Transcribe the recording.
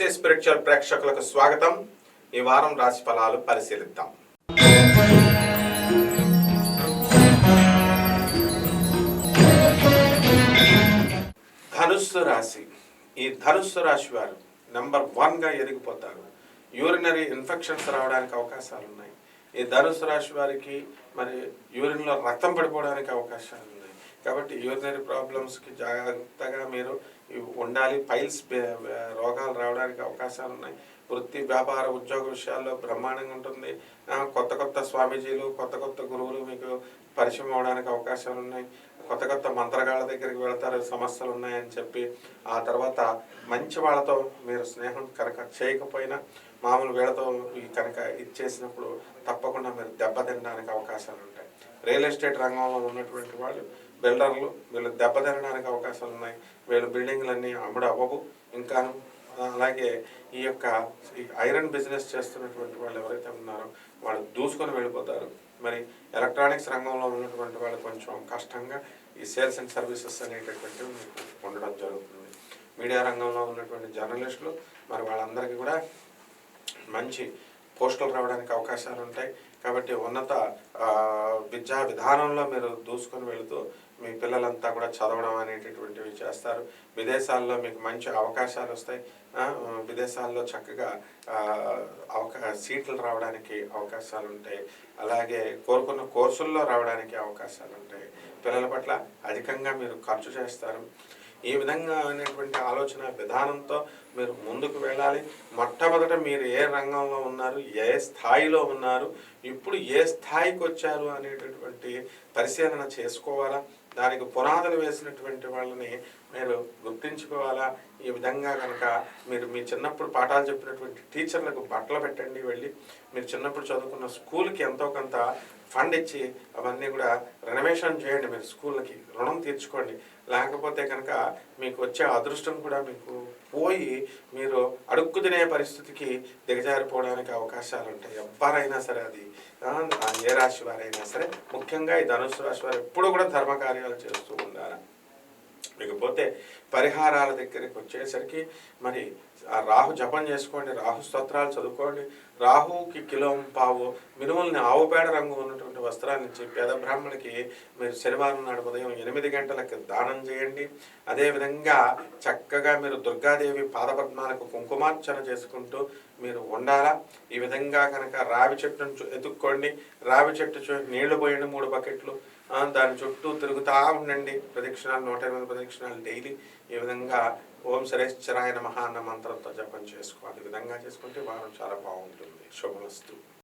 Picture ప్రేక్షకులకు స్వాగతం. ఈ వారం రాశి ఫలాలు పరిశీలిద్దాం. ధనుస్సు రాశి. ఈ ధనుస్సు రాశి వారు నెంబర్ వన్గా ఎదిగిపోతారు. యూరినరీ ఇన్ఫెక్షన్స్ రావడానికి అవకాశాలు ఉన్నాయి ఈ ధనుసు రాశి వారికి మరి యూరిన్లో రక్తం పడిపోవడానికి అవకాశాలు ఉన్నాయి కాబట్టి యూరినరీ ప్రాబ్లమ్స్కి జాగ్రత్తగా మీరు ఉండాలి. పైల్స్ రోగాలు రావడానికి అవకాశాలు ఉన్నాయి. వృత్తి వ్యాపార ఉద్యోగ విషయాల్లో బ్రహ్మాండంగా ఉంటుంది. కొత్త కొత్త స్వామీజీలు కొత్త కొత్త గురువులు మీకు పరిచయం అవడానికి అవకాశాలు ఉన్నాయి. కొత్త కొత్త మంత్రగాళ్ళ దగ్గరికి వెళ్తారు సమస్యలు ఉన్నాయని చెప్పి. ఆ తర్వాత మంచి వాళ్ళతో మీరు స్నేహం కనుక చేయకపోయినా మామూలు వీళ్ళతో కనుక ఇచ్చేసినప్పుడు తప్పకుండా మీరు దెబ్బతినడానికి అవకాశాలు ఉంటాయి. రియల్ ఎస్టేట్ రంగంలో ఉన్నటువంటి వాళ్ళు బిల్డర్లు వీళ్ళు దెబ్బతినడానికి అవకాశాలు ఉన్నాయి. వీళ్ళు బిల్డింగ్లన్నీ అమ్ముడు అవ్వవు. ఇంకాను అలాగే ఈ యొక్క ఈ ఐరన్ బిజినెస్ చేస్తున్నటువంటి వాళ్ళు ఎవరైతే ఉన్నారో వాళ్ళు దూసుకొని వెళ్ళిపోతారు. మరి ఎలక్ట్రానిక్స్ రంగంలో ఉన్నటువంటి వాళ్ళు కొంచెం కష్టంగా ఈ సేల్స్ అండ్ సర్వీసెస్ అనేటటువంటివి మీకు ఉండడం జరుగుతుంది. మీడియా రంగంలో ఉన్నటువంటి జర్నలిస్టులు మరి వాళ్ళందరికీ కూడా మంచి పోస్టులు రావడానికి అవకాశాలు ఉంటాయి. కాబట్టి ఉన్నత విద్యా విధానంలో మీరు దూసుకొని వెళుతూ మీ పిల్లలంతా కూడా చదవడం అనేటటువంటివి చేస్తారు. విదేశాల్లో మీకు మంచి అవకాశాలు వస్తాయి. విదేశాల్లో చక్కగా అవకా సీట్లు రావడానికి అవకాశాలు ఉంటాయి. అలాగే కోరుకున్న కోర్సుల్లో రావడానికి అవకాశాలు ఉంటాయి. పిల్లల పట్ల అధికంగా మీరు ఖర్చు చేస్తారు. ఈ విధంగా అనేటువంటి ఆలోచన విధానంతో మీరు ముందుకు వెళ్ళాలి? మొట్టమొదట మీరు ఏ రంగంలో ఉన్నారు? ఏ స్థాయిలో ఉన్నారు? ఇప్పుడు ఏ స్థాయికి వచ్చారు అనేటటువంటి పరిశీలన చేసుకోవాలా? దానికి పునాదులు వేసినటువంటి వాళ్ళని మీరు గుర్తించుకోవాలా? ఈ విధంగా కనుక మీరు మీ చిన్నప్పుడు పాఠాలు చెప్పినటువంటి టీచర్లకు బట్టలు పెట్టండి వెళ్ళి మీరు చిన్నప్పుడు చదువుకున్న స్కూల్కి ఎంతో కొంత ఫండ్ ఇచ్చి అవన్నీ కూడా రెనోవేషన్ చేయండి. మీరు స్కూళ్ళకి రుణం తీర్చుకోండి. లేకపోతే కనుక మీకు వచ్చే అదృష్టం కూడా మీకు పోయి మీరు అడుక్కు తినే పరిస్థితికి దిగజారిపోవడానికి అవకాశాలు ఉంటాయి. ఎవరైనా సరే అది ఆ, ఏ రాశి వారైనా సరే ముఖ్యంగా ఈ ధనుసు రాశి వారు ఎప్పుడు కూడా ధర్మ కార్యాలు చేస్తూ ఉండాలి. ఇకపోతే పరిహారాల దగ్గరికి వచ్చేసరికి మరి ఆ రాహు జపం చేసుకోండి రాహు స్తోత్రాలు చదువుకోండి. రాహుకి కిలో పావు మినుముల్ని ఆవు పేడ రంగు ఉన్నటువంటి వస్త్రాన్ని ఇచ్చి పేద బ్రాహ్మణికి మీరు శనివారం నాడు ఉదయం ఎనిమిది గంటలకు దానం చేయండి. అదేవిధంగా చక్కగా మీరు దుర్గాదేవి పాదపద్మాలకు కుంకుమార్చన చేసుకుంటూ మీరు ఉండాలా? ఈ విధంగా కనుక రావి చెట్టును చు- ఎత్తుక్కోండి. రావి చెట్టు నీళ్ళు పోయండి మూడు బకెట్లు. దాని చుట్టూ తిరుగుతూ ఉండండి. ప్రదక్షిణాలు నూట ఎనిమిది ప్రదక్షిణాలు డైలీ. ఈ విధంగా ఓం సరేశ్వరాయ మహా అన్న మంత్రంతో జపం చేసుకోవాలి. ఈ విధంగా చేసుకుంటే వారం చాలా బాగుంటుంది. శుభమస్తు.